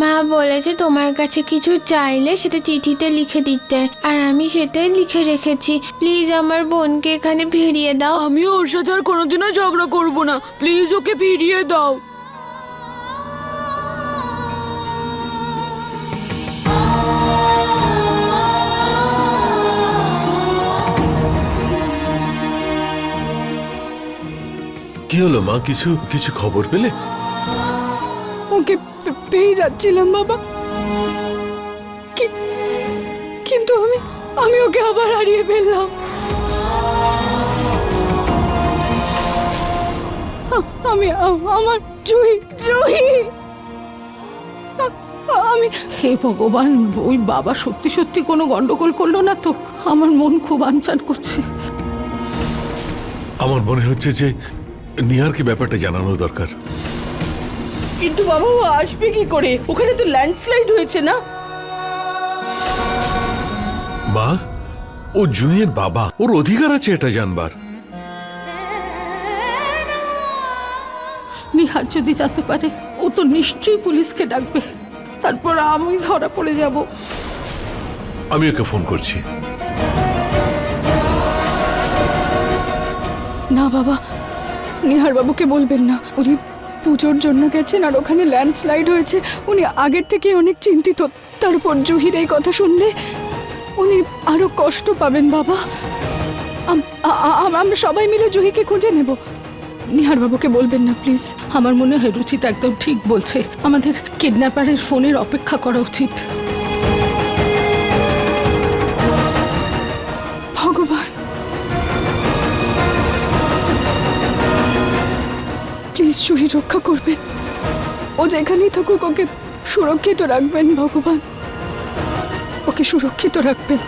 মা বলেছে তোমার কাছে কিছু চাইলে সেটা চিঠিতে লিখে দিতে আর আমি সেটাই লিখে রেখেছি। প্লিজ আমার বোনকে এখানে ফিরিয়ে দাও। আমি ওর সাথে আর কোনোদিনও ঝগড়া করব না। প্লিজ ওকে ফিরিয়ে দাও। কি হলো মা? কিছু কিছু খবর পেলে? ওকে পে- পেয়ে যাচ্ছিলাম বাবা। কি- কিন্তু আমি আমি ওকে আবার হারিয়ে ফেললাম। আমি আমার জুহি জুহি! আমি হে ভগবান ওই বাবা সত্যি সত্যি কোনো গন্ডগোল করল না তো? আমার মন খুব আনচান করছে। আমার মনে হচ্ছে যে নিহারকে ব্যাপারটা জানানো দরকার। কিন্তু বাবা ও আসবে কি করে? ওখানে তো ল্যান্ডস্লাইড হয়েছে না? মা ও জুঁয়ের বাবা। ওর অধিকার আছে এটা জানবার। নিহার যদি জানতে পারে ও তো নিশ্চয়ই পুলিশকে ডাকবে। তারপর আমি ধরা পড়ে যাব। আমি ওকে ফোন করছি। না বাবা নিহার বাবুকে বলবেন না। উনি পুজোর জন্য গেছেন আর ওখানে ল্যান্ডস্লাইড হয়েছে। উনি আগের থেকে অনেক চিন্তিত। তারপর জুহির এই কথা শুনলে উনি আরও কষ্ট পাবেন বাবা। আমরা সবাই মিলে জুহিকে খুঁজে নেব। নিহার বাবুকে বলবেন না প্লিজ আমার মনে হয় রুচিতা একদম ঠিক বলছে। আমাদের কিডন্যাপারের ফোনের অপেক্ষা করা উচিত। জুহি রক্ষা করবেন। ও যেখানেই থাকুক ওকে সুরক্ষিত রাখবেন ভগবান। ওকে সুরক্ষিত রাখবেন।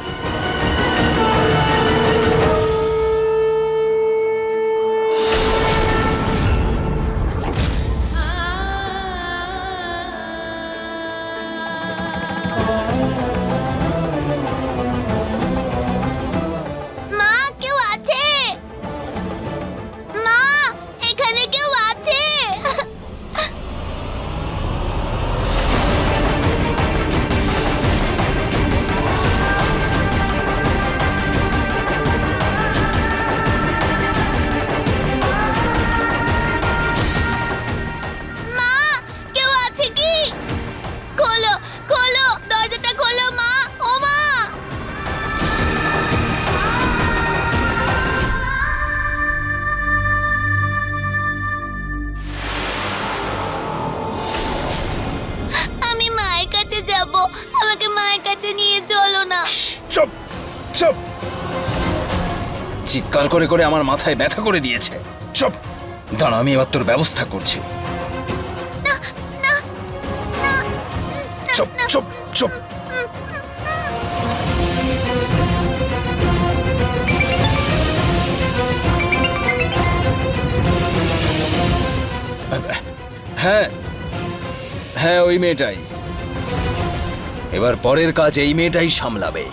চিৎকার করে করে আমার মাথায় ব্যথা করে দিয়েছে। চুপ। দাঁড়া আমি এবার তোর ব্যবস্থা করছি। চুপ চুপ চুপ। হ্যাঁ হ্যাঁ ওই মেয়েটাই। এবার পরের কাজ এই মেয়েটাই সামলাবে।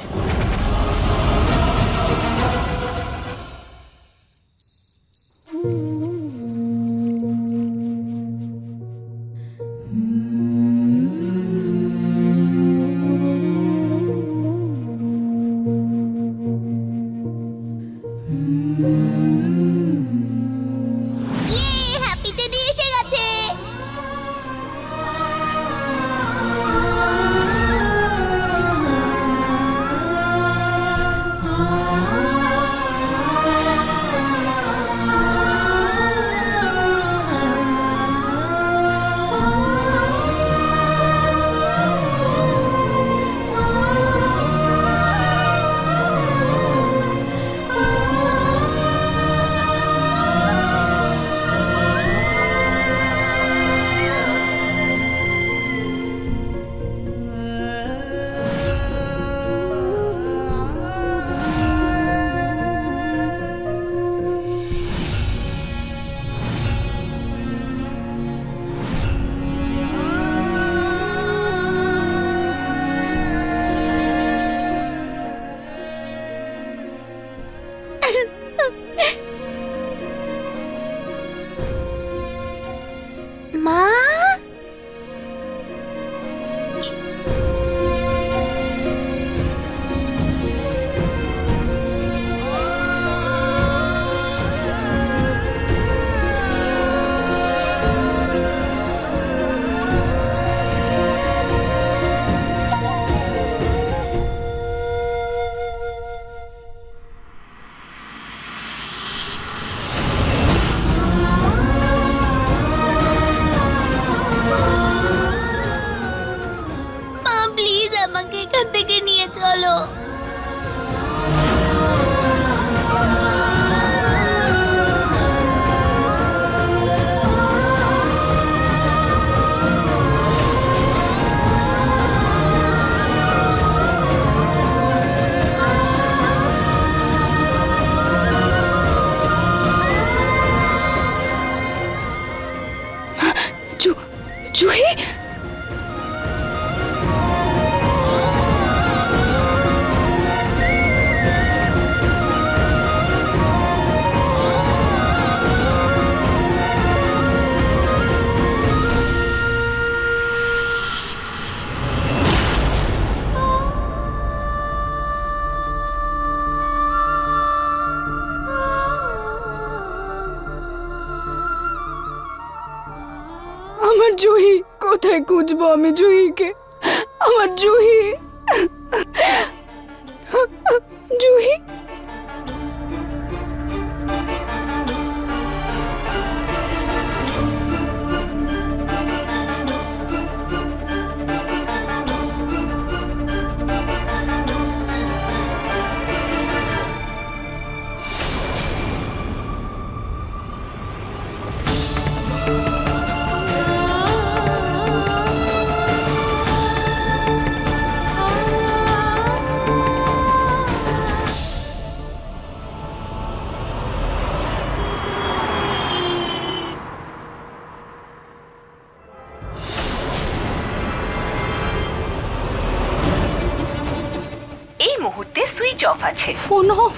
মুহূর্তে সুইচ অফ আছে। ফোন অফ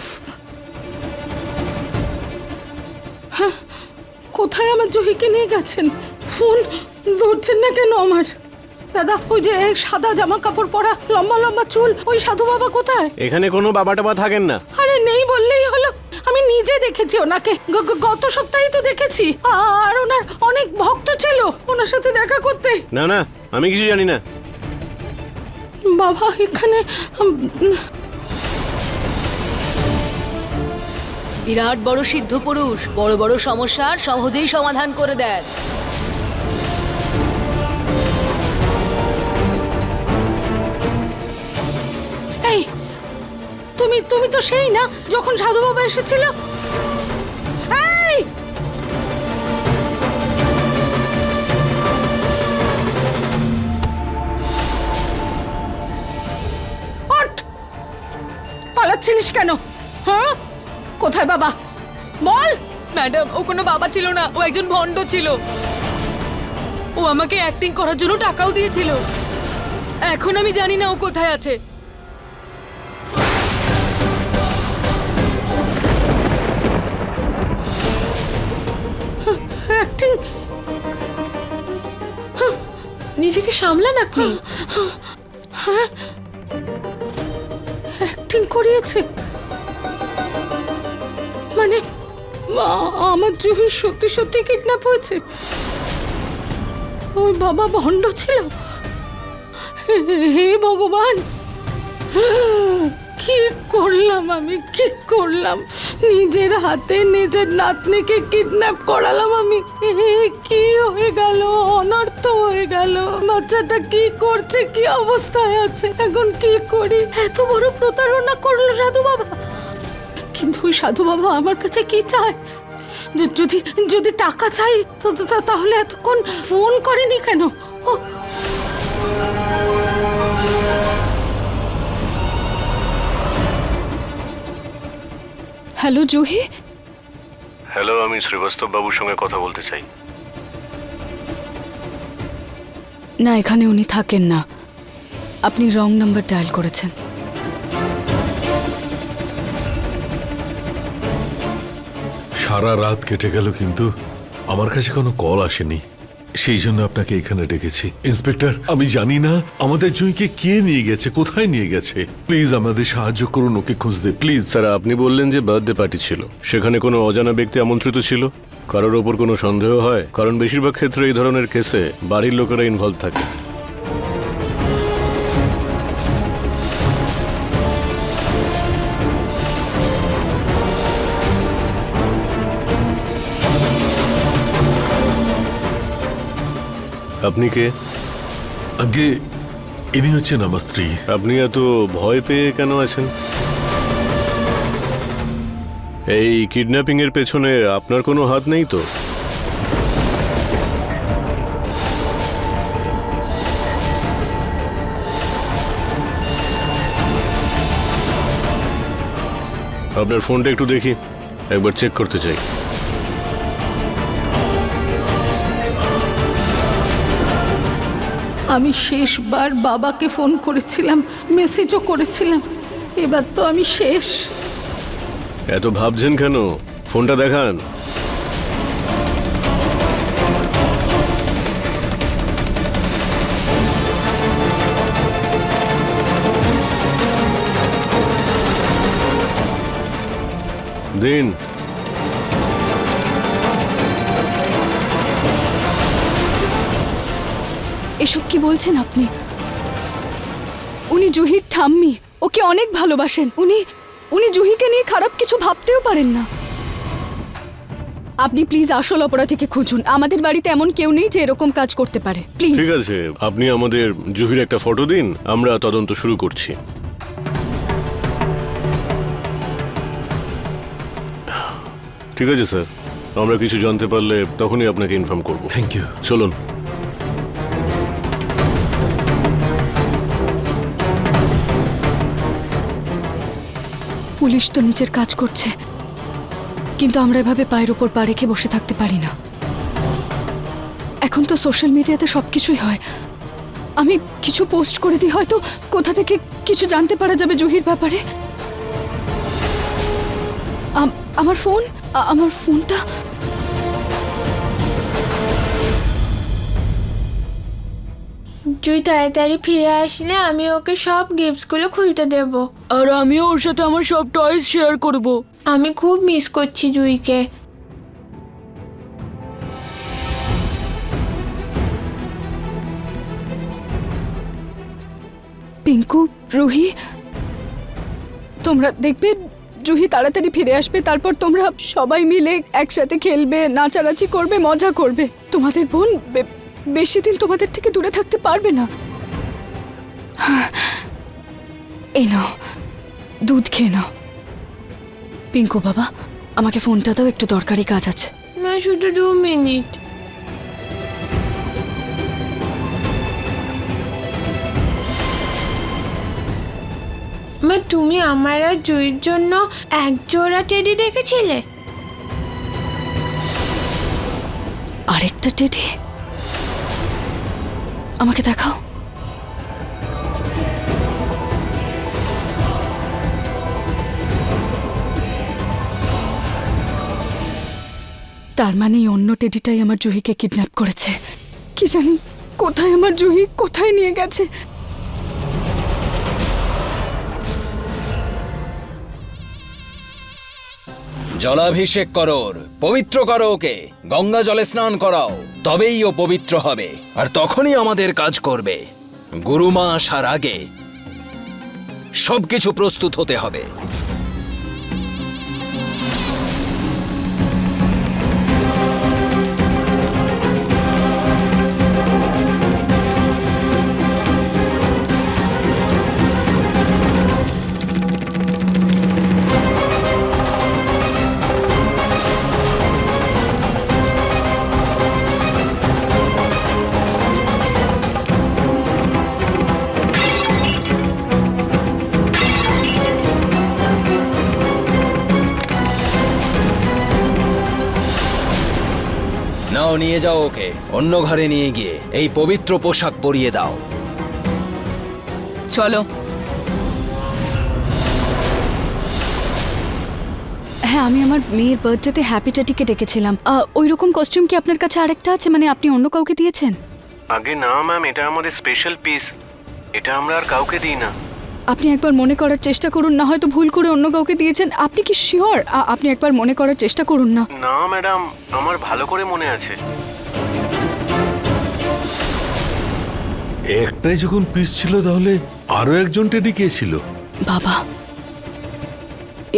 হ্যাঁ, কোথায় আমার জহিকে নিয়ে গেছেন? ফোন ধরছেন না কেন আমার? দাদা ওই যে সাদা জামা কাপড় পরা লম্বা লম্বা চুল ওই সাধু বাবা কোথায়? এখানে কোনো বাবা টাবা থাকেন না। আরে নেই বললেই হলো। আমি নিজে দেখেছি ওনাকে। গত সপ্তাহে তো দেখেছি। আর ওনার অনেক ভক্ত ছিল ওনার সাথে দেখা করতে। না না আমি কিছু জানি না। বাবা এখানে বিরাট বড় সিদ্ধ পুরুষ বড় বড় সমস্যার সহজেই সমাধান করে দেন এই তুমি তুমি তো সেই না যখন সাধু বাবা এসেছিল পালাচ্ছিলিস কেন? হ্যাঁ? কোথায় বাবা? বল। ম্যাডাম ও কোনো বাবা ছিল না ও একজন ভণ্ড ছিল। ও আমাকে অ্যাক্টিং করার জন্য টাকাও দিয়েছিল। এখন আমি জানি না ও কোথায় আছে। অ্যাক্টিং নিজেকে সামলান আপনি। অ্যাক্টিং করিয়েছে? মানে আমার জুহি সত্যি সত্যি কিডন্যাপ হয়েছে। ওই বাবা ভণ্ড ছিল। হে- ভগবান! কি করলাম আমি? কি করলাম? নিজের হাতে নিজের নাতনিকে কিডন্যাপ করালাম আমি। কি হয়ে গেল? অনর্থ হয়ে গেল। বাচ্চাটা কি করছে, কি অবস্থায় আছে? এখন কি করি? এত বড় প্রতারণা করল সাধু বাবা। কিন্তু ওই সাধু বাবা আমার কাছে কি চায়? যদি যদি টাকা চাই তাহলে এতক্ষণ ফোন করেনি কেন? ও। হ্যালো, জুহি? হ্যালো, আমি শ্রীবাস্তব বাবুর সঙ্গে কথা বলতে চাই। না এখানে উনি থাকেন না। আপনি রং নাম্বার ডায়াল করেছেন। সারা রাত কেটে গেল কিন্তু আমার কাছে কোনো কল আসেনি। সেই জন্য আপনাকে এখানে ডেকেছি। ইন্সপেক্টর আমি জানি না আমাদের জয়কে কে নিয়ে গেছে কোথায় নিয়ে গেছে। প্লিজ আমাদের সাহায্য করুন ওকে খুঁজতে প্লিজ। স্যার আপনি বললেন যে বার্থডে পার্টি ছিল। সেখানে কোনো অজানা ব্যক্তি আমন্ত্রিত ছিল? কারোর ওপর কোনো সন্দেহ হয়? কারণ বেশিরভাগ ক্ষেত্রে এই ধরনের কেসে বাড়ির লোকেরা ইনভলভ থাকে। আপনি কে? আগে ইনি হচ্ছেন আমার স্ত্রী। আপনি এত ভয় পেয়ে কেন আছেন? এই কিডন্যাপিং এর পেছনে আপনার কোনো হাত নেই তো? আপনার ফোনটা একটু দেখি, একবার চেক করতে চাই। আমি শেষবার বাবাকে ফোন করেছিলাম মেসেজও করেছিলাম। এবার তো আমি শেষ। এত ভাবছেন কেন? ফোনটা দেখান। দিন। এসব কি বলছেন আপনি? উনি জুহির ঠাম্মি, ওকে অনেক ভালোবাসেন। উনি উনি জুহিকে নিয়ে খারাপ কিছু ভাবতেও পারেন না। আপনি প্লিজ আসল অপরাধীকে খুঁজুন। আমাদের বাড়িতে এমন কেউ নেই যে এরকম কাজ করতে পারে। প্লিজ। ঠিক আছে আপনি আমাদের জুহির একটা ফটো দিন আমরা তদন্ত শুরু করছি। ঠিক আছে স্যার। আমরা কিছু জানতে পারলে তখনই আপনাকে ইনফর্ম করব। থ্যাংক ইউ চলুন। পুলিশ তো নিজের কাজ করছে। কিন্তু আমরা এভাবে পায়ের উপর পা রেখে বসে থাকতে পারি না। এখন তো সোশ্যাল মিডিয়াতে সব কিছুই হয়। আমি কিছু পোস্ট করে দিই, হয়তো কোথা থেকে কিছু জানতে পারা যাবে জুহির ব্যাপারে। আম- আমার ফোন আমার ফোনটা তুই তাড়াতাড়ি ফিরে আসলে আমি ওকে সব গিফটসগুলো খুলতে দেব। আর আমিও ওর সাথে আমার সব টয়েস শেয়ার করব। আমি খুব মিস করছি জুইকে। পিঙ্কু রুহি তোমরা দেখবে জুহি তাড়াতাড়ি ফিরে আসবে তারপর তোমরা সবাই মিলে একসাথে খেলবে নাচানাচি করবে মজা করবে। তোমাদের বোন বেশি দিন তোমাদের থেকে দূরে থাকতে পারবে না। এই নাও দুধ খেয়ে নাও। পিঙ্কু বাবা আমাকে ফোনটা দাও একটু দরকারি কাজ আছে। শুধু দু মিনিট। মা তুমি আমার আর জুইয়ের জন্য এক জোড়া টেডি রেখেছিলে আরেকটা টেডি? আমাকে দেখাও। তার মানে অন্য টেডিটাই আমার জুহিকে কিডন্যাপ করেছে। কি জানি কোথায় আমার জুহি, কোথায় নিয়ে গেছে। জলাভিষেক করোর পবিত্র করো ওকে, গঙ্গা জলে স্নান করাও, তবেই ও পবিত্র হবে। আর তখনই আমাদের কাজ করবে। গুরুমা আসার আগে সবকিছু প্রস্তুত হতে হবে। নিয়ে যাও ওকে। অন্য ঘরে নিয়ে গিয়ে এই পবিত্র পোশাক পরিয়ে দাও। চলো। হ্যাঁ আমি আমার মেয়ের বার্থডেতে হ্যাপি টেডিকে ডেকেছিলাম। ওই রকম কস্টিউম কি আপনার কাছে আরেকটা আছে? মানে আপনি অন্য কাউকে দিয়েছেন? আগে না ম্যাম এটা আমাদের স্পেশাল পিস এটা আমরা আর কাউকে দিই না। আপনি একবার মনে করার চেষ্টা করুন না হয়তো ভুল করে অন্য কাউকে দিয়েছেন। আপনি কি শিওর? আপনি একবার মনে করার চেষ্টা করুন না। না ম্যাডাম আমার ভালো করে মনে আছে। একটাই যখন পিস ছিল তাহলে আরও একজন টেডি কে ছিল? বাবা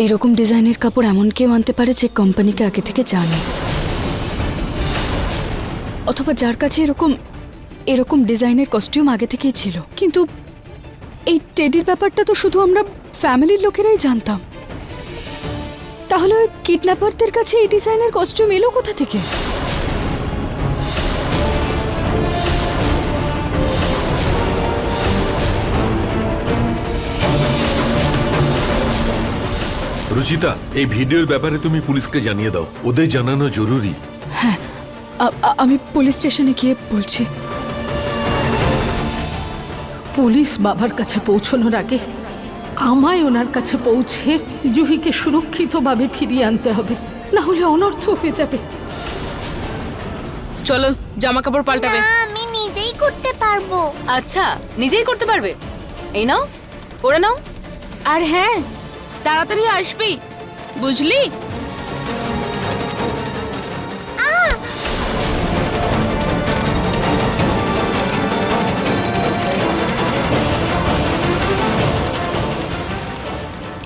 এইরকম ডিজাইনের কাপড় এমন কেউ আনতে পারে যে কোম্পানিকে আগে থেকে জানে। অথবা যার কাছে এরকম এরকম ডিজাইনের কস্টিউম আগে থেকেই ছিল। কিন্তু এই টেডির ব্যাপারটা তো শুধু আমরা ফ্যামিলির লোকেরাই জানতাম। তাহলে ওই কিডন্যাপারদের কাছে এই ডিজাইনের কস্টিউম এলো কোথা থেকে? রুচিতা এই ভিডিওর ব্যাপারে তুমি পুলিশকে জানিয়ে দাও। ওদের জানানো জরুরি। হ্যাঁ আমি পুলিশ স্টেশনে গিয়ে বলছি। পুলিশ বাবার কাছে পৌঁছানোর আগে আমায় ওনার কাছে পৌঁছে জুহিকে সুরক্ষিতভাবে ফিরিয়ে আনতে হবে। না হলে অনর্থ হয়ে যাবে। চলো জামা কাপড় পাল্টাবে আমি নিজেই করতে পারব। আচ্ছা নিজেই করতে পারবে? এই নাও করে নাও। আর হ্যাঁ তাড়াতাড়ি আসবি। বুঝলি?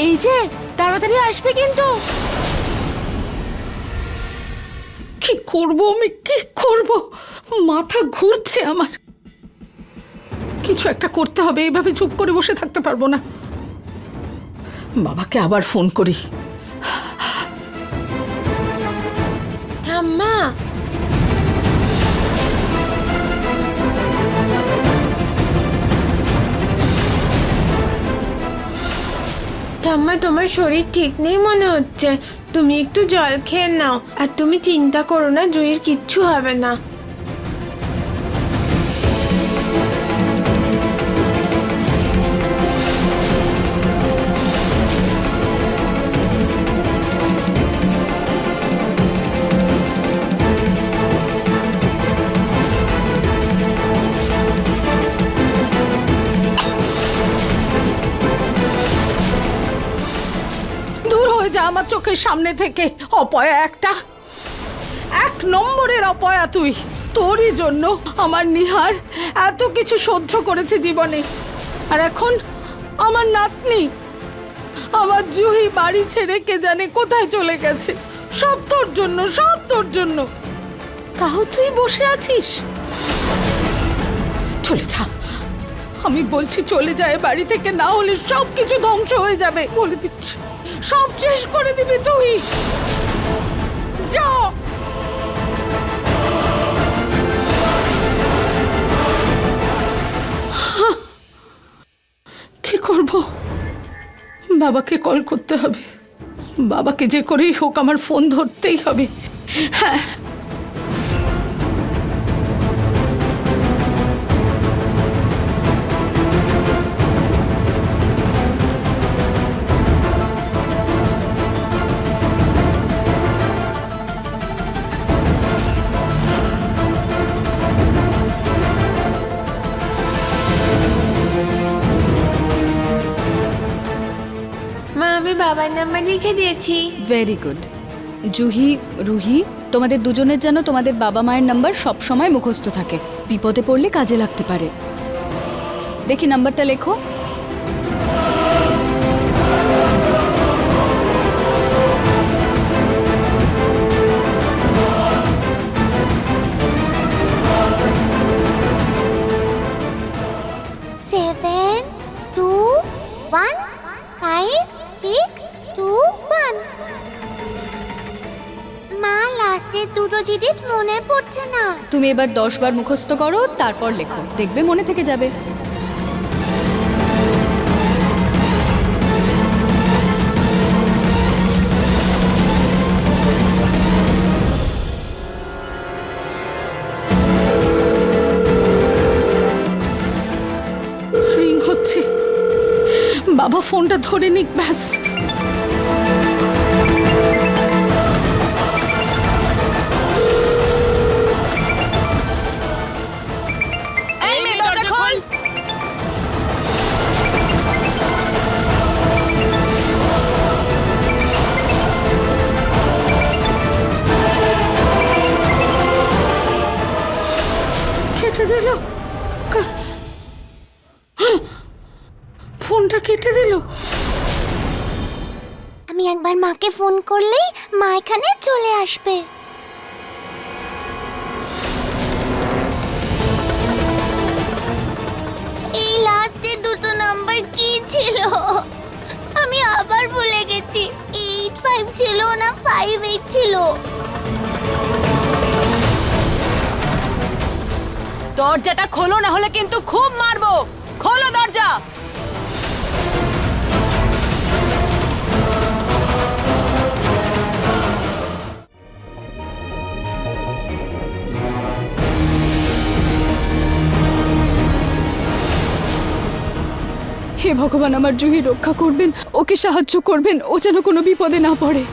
নিচে তাড়াতাড়ি আসবে কিন্তু। কি করব আমি? কি করব? মাথা ঘুরছে আমার। কিছু একটা করতে হবে এইভাবে চুপ করে বসে থাকতে পারব না। বাবাকে আবার ফোন করি। ঠাম্মা ঠাম্মা তোমার শরীর ঠিক নেই মনে হচ্ছে। তুমি একটু জল খেয়ে নাও। আর তুমি চিন্তা করো না জুঁয়ের কিচ্ছু হবে না। হয়ে যা আমার চোখের সামনে থেকে। অপয়া একটা। এক নম্বরের অপয়া তুই। তোরই জন্য আমার নিহার এত কিছু সহ্য করেছে জীবনে। আর এখন আমার নাতনি, আমার জুহি বাড়ি ছেড়ে কে জানে কোথায় চলে গেছে। সব তোর জন্য, সব তোর জন্য। তাও তুই বসে আছিস? চলে যা। আমি বলছি চলে যায় বাড়ি থেকে না হলে সব কিছু ধ্বংস হয়ে যাবে। বলে দিচ্ছি। সব শেষ করে দিবি তুই। যাও। কি করব? বাবাকে কল করতে হবে। বাবাকে যে করেই হোক আমার ফোন ধরতেই হবে। হ্যাঁ। লিখে দিয়েছি। ভেরি গুড জুহি, রুহি, তোমাদের দুজনের যেন তোমাদের বাবা মায়ের নাম্বার সব সময় মুখস্থ থাকে। বিপদে পড়লে কাজে লাগতে পারে। দেখি নাম্বারটা লেখো। লাস্টের দুটো ডিজিট মনে পড়ছে না। তুমি এবার দশ বার মুখস্থ করো তারপর লেখো। দেখবে মনে থেকে যাবে। রিং হচ্ছে। বাবা ফোনটা ধরে নিক ব্যাস। একবার মাকে ফোন করলেই মা এখানে চলে আসবে। এই লাস্টের দুটো নাম্বার কি ছিল? আমি আবার ভুলে গেছি। এইট ফাইভ ছিল না, ফাইভ এইট ছিল? দরজাটা খোলো, না হলে কিন্তু খুব মারবো। খোলো দরজা। হে ভগবান, আমার জুহি রক্ষা করবেন, ওকে সাহায্য করবেন, ও যেন কোনো বিপদে না পড়ে।